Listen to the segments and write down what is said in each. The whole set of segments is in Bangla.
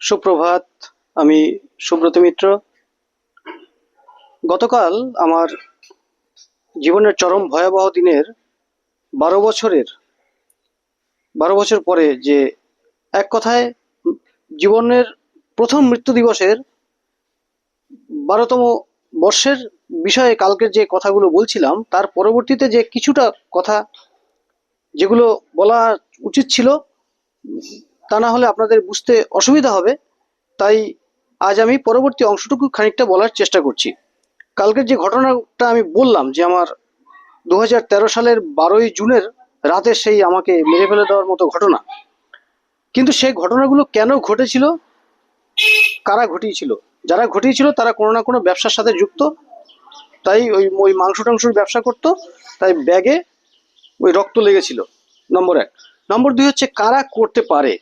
সুপ্রভাত, আমি সুব্রত মিত্র। গতকাল আমার জীবনের চরম ভয়াবহ দিনের বারো বছরের, বারো বছর পরে যে এক কথায় জীবনের প্রথম মৃত্যু দিবসের বারোতম বর্ষের বিষয়ে কালকের যে কথাগুলো বলছিলাম, তার পরবর্তীতে যে কিছুটা কথা যেগুলো বলা উচিত ছিল তা না হলে আপনাদের বুঝতে অসুবিধা হবে। তাই আজ আমি পরবর্তী অংশটুকু খানিকটা বলার চেষ্টা করছি। কালকের যে ঘটনাটা আমি বললাম যে আমার দু হাজার তেরো সালের বারোই জুনের রাতে সেই আমাকে মেরে ফেলে দেওয়ার মতো ঘটনা। কিন্তু সেই ঘটনাগুলো কেন ঘটেছিল? কারা ঘটিয়েছিল? যারা ঘটিয়েছিল তারা কোনো না কোনো ব্যবসার সাথে যুক্ত। তাই ওই ওই মাংস টাংসর ব্যবসা করতো। তাই ব্যাগে ওই রক্ত লেগেছিল। নম্বর এক। নম্বর দুই হচ্ছে কারা করতে পারে?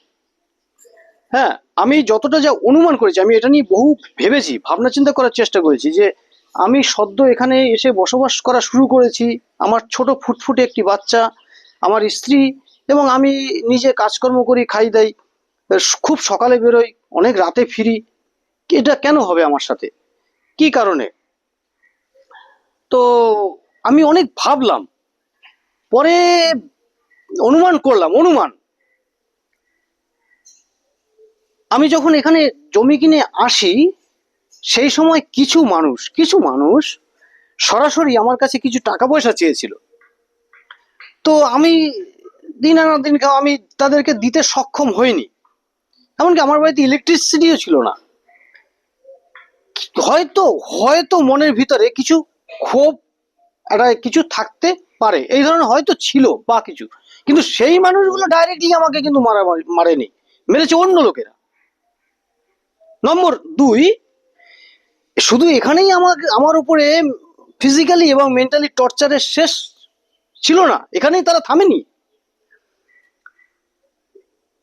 হ্যাঁ আমি যতটা যা অনুমান করেছি, আমি এটা নিয়ে বহু ভেবেছি, ভাবনা চিন্তা করার চেষ্টা করেছি যে আমি সদ্য এখানে এসে বসবাস করা শুরু করেছি, আমার ছোট ফুটফুটে একটি বাচ্চা, আমার স্ত্রী এবং আমি নিজে কাজকর্ম করি, খাই দাই খুব সকালে বেরোই, অনেক রাতে ফিরি। এটা কেন হবে আমার সাথে? কি কারণে? তো আমি অনেক ভাবলাম, পরে অনুমান করলাম, অনুমান। আমি যখন এখানে জমি কিনে আসি, সেই সময় কিছু মানুষ কিছু মানুষ সরাসরি আমার কাছে কিছু টাকা পয়সা চেয়েছিল। তো আমি দিন আনা দিন আমি তাদেরকে দিতে সক্ষম হইনি। এমনকি আমার বাড়িতে ইলেকট্রিসিটিও ছিল না। হয়তো হয়তো মনের ভিতরে কিছু ক্ষোভ, একটা কিছু থাকতে পারে। এই ধরনের হয়তো ছিল বা কিছু। কিন্তু সেই মানুষগুলো ডাইরেক্টলি আমাকে কিন্তু মারা মারেনি। মেরেছে অন্য লোকেরা। নম্বর দুই, শুধু এখানেই আমার আমার উপরে ফিজিক্যালি এবং মেন্টালি টর্চারের শেষ ছিল না, এখানেই তারা থামেনি।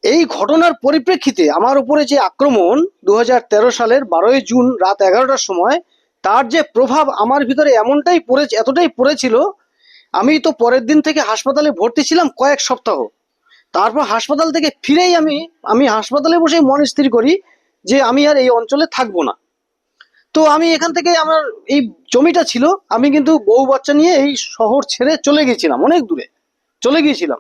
এই ঘটনার পরিপ্রেক্ষিতে আমার উপরে যে আক্রমণ দু হাজার তেরো সালের বারোই জুন রাত এগারোটার সময়, তার যে প্রভাব আমার ভিতরে এমনটাই পড়ে, এতটাই পড়েছিল, আমি তো পরের দিন থেকে হাসপাতালে ভর্তি ছিলাম কয়েক সপ্তাহ। তারপর হাসপাতাল থেকে ফিরেই আমি আমি হাসপাতালে বসে মন স্থির করি যে আমি আর এই অঞ্চলে থাকব না। তো আমি এখান থেকে আমার এই জমিটা ছিল, আমি কিন্তু বউ বাচ্চা নিয়ে এই শহর ছেড়ে চলে গিয়েছিলাম, অনেক দূরে চলে গিয়েছিলাম।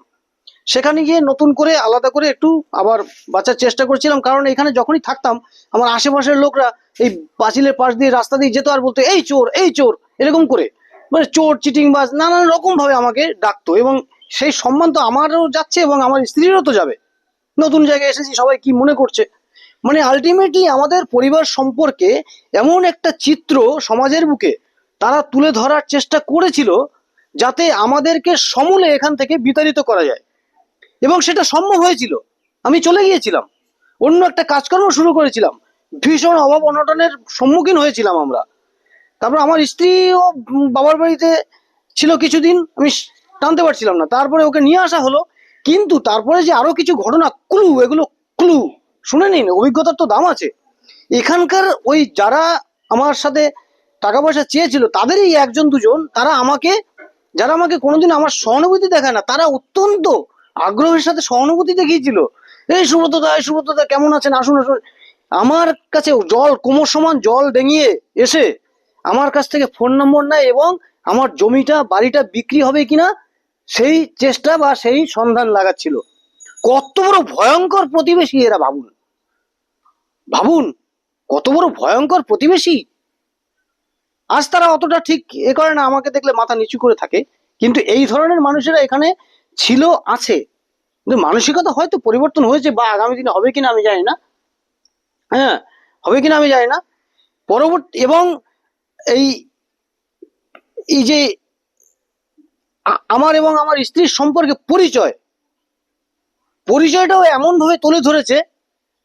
সেখানে গিয়ে নতুন করে আলাদা করে একটু আবার বাঁচার চেষ্টা করছিলাম, কারণ এখানে যখনই থাকতাম, আমার আশেপাশের লোকরা এই পাঁচিলের পাশ দিয়ে রাস্তা দিয়ে যেত আর বলতো, এই চোর এই চোর, এরকম করে। মানে চোর চিটিং বাজ নানান রকম ভাবে আমাকে ডাকতো এবং সেই সম্মান তো আমারও যাচ্ছে এবং আমার স্ত্রীরও তো যাবে। নতুন জায়গায় এসেছি, সবাই কি মনে করছে? মানে আলটিমেটলি আমাদের পরিবার সম্পর্কে এমন একটা চিত্র সমাজের বুকে তারা তুলে ধরার চেষ্টা করেছিল যাতে আমাদেরকে সমূলে এখান থেকে বিতাড়িত করা যায়। এবং সেটা সম্ভব হয়েছিল। আমি চলে গিয়েছিলাম। অন্য একটা কাজকর্ম শুরু করেছিলাম। ভীষণ অভাব অনটনের সম্মুখীন হয়েছিলাম আমরা। তারপর আমার স্ত্রীও বাবার বাড়িতে ছিল কিছুদিন, আমি টানতে পারছিলাম না। তারপরে ওকে নিয়ে আসা হলো। কিন্তু তারপরে যে আরও কিছু ঘটনা ক্লু এগুলো ক্লু শুনে নিন, অভিজ্ঞতার তো দাম আছে। এখানকার ওই যারা আমার সাথে টাকা পয়সা চেয়েছিল, তাদেরই একজন দুজন, তারা আমাকে, যারা আমাকে কোনোদিন আমার সহানুভূতি দেখায় না, তারা অত্যন্ত আগ্রহের সাথে সহানুভূতি দেখিয়েছিল। এই সুব্রতদা এই সুব্রতদা, কেমন আছেন? আসুন আসুন। আমার কাছে জল, কোমর সমান জল ডেঙিয়ে এসে আমার কাছ থেকে ফোন নম্বর নেয় এবং আমার জমিটা, বাড়িটা বিক্রি হবে কিনা, সেই চেষ্টা বা সেই সন্ধান লাগাচ্ছিল। কত বড় ভয়ঙ্কর প্রতিবেশী এরা ভাবুন ভাবুন কত বড় ভয়ঙ্কর প্রতিবেশী। আজ তারা অতটা ঠিক এ করে না, আমাকে দেখলে মাথা নিচু করে থাকে। কিন্তু এই ধরনের মানুষেরা এখানে ছিল, আছে। কিন্তু মানসিকতা হয়তো পরিবর্তন হয়েছে, বা আগামী দিনে হবে কিনা আমি জানি না। হ্যাঁ হবে কিনা আমি জানি না। পরবর্তী, এবং এই এই যে আমার এবং আমার স্ত্রীর সম্পর্কে পরিচয়। পরিচয়টাও এমন ভাবে তুলে ধরেছে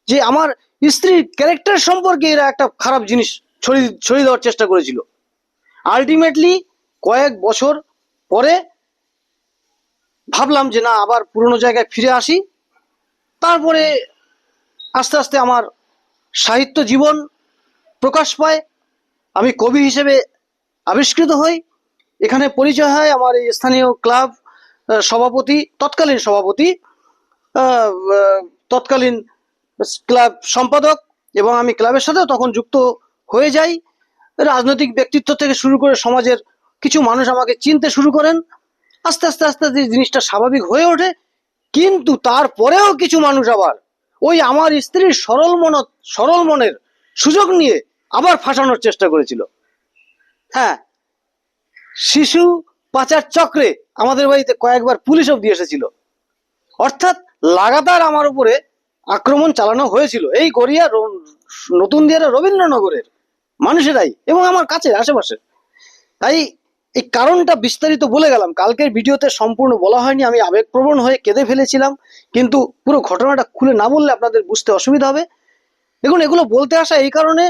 যে আমার স্ত্রীর ক্যারেক্টার সম্পর্কে এরা একটা খারাপ জিনিস ছড়িয়ে ছড়িয়ে দেওয়ার চেষ্টা করেছিল। আলটিমেটলি কয়েক বছর পরে ভাবলাম যে না, আবার পুরনো জায়গায় ফিরে আসি। তারপরে আস্তে আস্তে আমার সাহিত্য জীবন প্রকাশ পায়। আমি কবি হিসেবে আবিষ্কৃত হই। এখানে পরিচয় হয় আমার এই স্থানীয় ক্লাব সভাপতি, তৎকালীন সভাপতি তৎকালীন ক্লাব সম্পাদক এবং আমি ক্লাবের সাথেও তখন যুক্ত হয়ে যাই। রাজনৈতিক ব্যক্তিত্ব থেকে শুরু করে সমাজের কিছু মানুষ আমাকে চিনতে শুরু করেন। আস্তে আস্তে আস্তে আস্তে জিনিসটা স্বাভাবিক হয়ে ওঠে। কিন্তু তারপরেও কিছু মানুষ আবার ওই আমার স্ত্রীর সরল মন সরল মনের সুযোগ নিয়ে আবার ফাঁসানোর চেষ্টা করেছিল। হ্যাঁ শিশু পাচার চক্রে আমাদের বাড়িতে কয়েকবার পুলিশ অব্দি এসেছিল। অর্থাৎ লাগাতার আমার উপরে আক্রমণ চালানো হয়েছিল। এই গড়িয়া নতুন দিয়ারা রবীন্দ্রনগরের মানুষেরাই এবং আমার কাছে আশেপাশে। তাই এই কারণটা বিস্তারিত বলে গেলাম। কালকের ভিডিওতে সম্পূর্ণ বলা হয়নি। আমি আবেগপ্রবণ হয়ে কেঁদে ফেলেছিলাম। কিন্তু পুরো ঘটনাটা খুলে না বললে আপনাদের বুঝতে অসুবিধা হবে। দেখুন, এগুলো বলতে আসা এই কারণে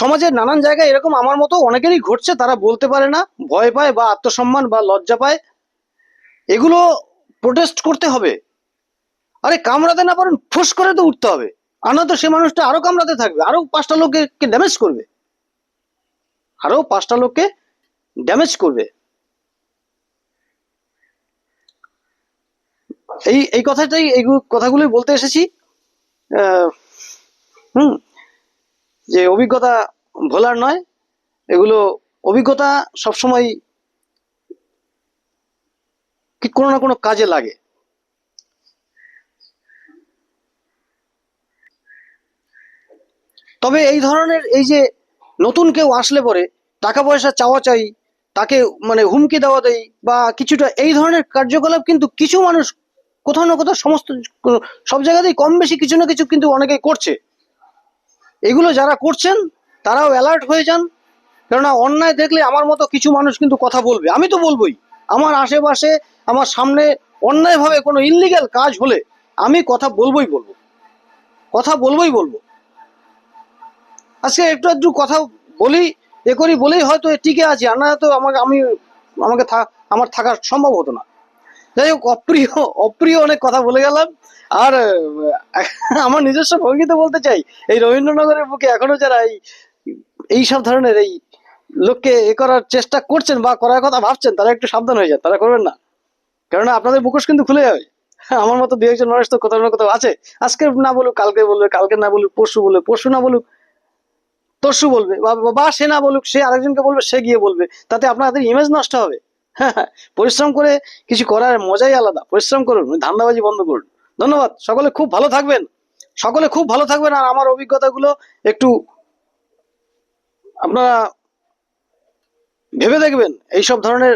সমাজের নানান জায়গায় এরকম আমার মতো অনেকেরই ঘটছে। তারা বলতে পারে না। ভয় পায় বা আত্মসম্মান বা লজ্জা পায়। এগুলো প্রোটেস্ট করতে হবে। আরে কামড়াতে না পারেন, ফুস করে তো উঠতে হবে। আর না তো সে মানুষটা আরও কামড়াতে থাকবে, আরও পাঁচটা লোককে ড্যামেজ করবে। আরও পাঁচটা লোককে ড্যামেজ করবে। এই এই কথাটাই, এই কথাগুলোই বলতে এসেছি। হুম, যে অভিজ্ঞতা ভোলার নয়, এগুলো অভিজ্ঞতা সবসময় কি কোনো না কোনো কাজে লাগে। তবে এই ধরনের এই যে নতুন কেউ আসলে পরে, টাকা পয়সা চাওয়া চাই, তাকে মানে হুমকি দেওয়া দেয় বা কিছুটা এই ধরনের কার্যকলাপ কিন্তু কিছু মানুষ কোথাও না কোথাও সমস্ত সব জায়গাতেই কম বেশি কিছু না কিছু কিন্তু অনেকেই করছে। এগুলো যারা করছেন, তারাও অ্যালার্ট হয়ে যান। কেননা অন্যায় দেখলে আমার মতো কিছু মানুষ কিন্তু কথা বলবে। আমি তো বলবোই। আমার আশেপাশে, আমার সামনে অন্যায়ভাবে কোনো ইনলিগ্যাল কাজ হলে আমি কথা বলবোই বলব। কথা বলবোই বলব। আজকে একটু একটু কথা বলি, এ করি বলেই হয়তো টিকে আছি, আর না তো আমাকে, আমি, আমাকে আমার থাকা সম্ভব হতো না। যাই হোক, অপ্রিয় অপ্রিয় অনেক কথা বলে গেলাম, আর আমার নিজস্ব ভঙ্গিতে বলতে চাই, এই রবীন্দ্রনগরের বুকে এখনও যারা এই এই সব ধরনের এই লোককে এ করার চেষ্টা করছেন বা করার কথা ভাবছেন, তারা একটু সাবধান হয়ে যান, তারা করবেন না। কেননা আপনাদের মুখোশ কিন্তু খুলে যাবে। আমার মতো দু একজন মানুষ তো কোথাও না কোথাও আছে। আজকে না বলুক, কালকে বলবে, কালকে না বলুক, পরশু বলবে, পরশু না বলুক, তরশু বলবে, বা- সে না বলুক, সে আরেকজনকে বলবে, সে গিয়ে বলবে। তাতে আপনাদের ইমেজ নষ্ট হবে। পরিশ্রম করে কিছু করার মজাই আলাদা। পরিশ্রম করুন, ধান্দাবাজি বন্ধ করুন। ধন্যবাদ। সকলে খুব ভালো থাকবেন। সকলে খুব ভালো থাকবেন আর আমার অভিজ্ঞতাগুলো একটু আপনারা ভেবে দেখবেন, এইসব ধরনের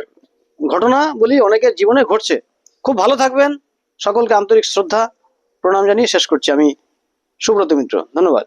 ঘটনা বলি অনেকের জীবনে ঘটছে। খুব ভালো থাকবেন। সকলকে আন্তরিক শ্রদ্ধা, প্রণাম জানিয়ে শেষ করছি আমি সুব্রত মিত্র। ধন্যবাদ।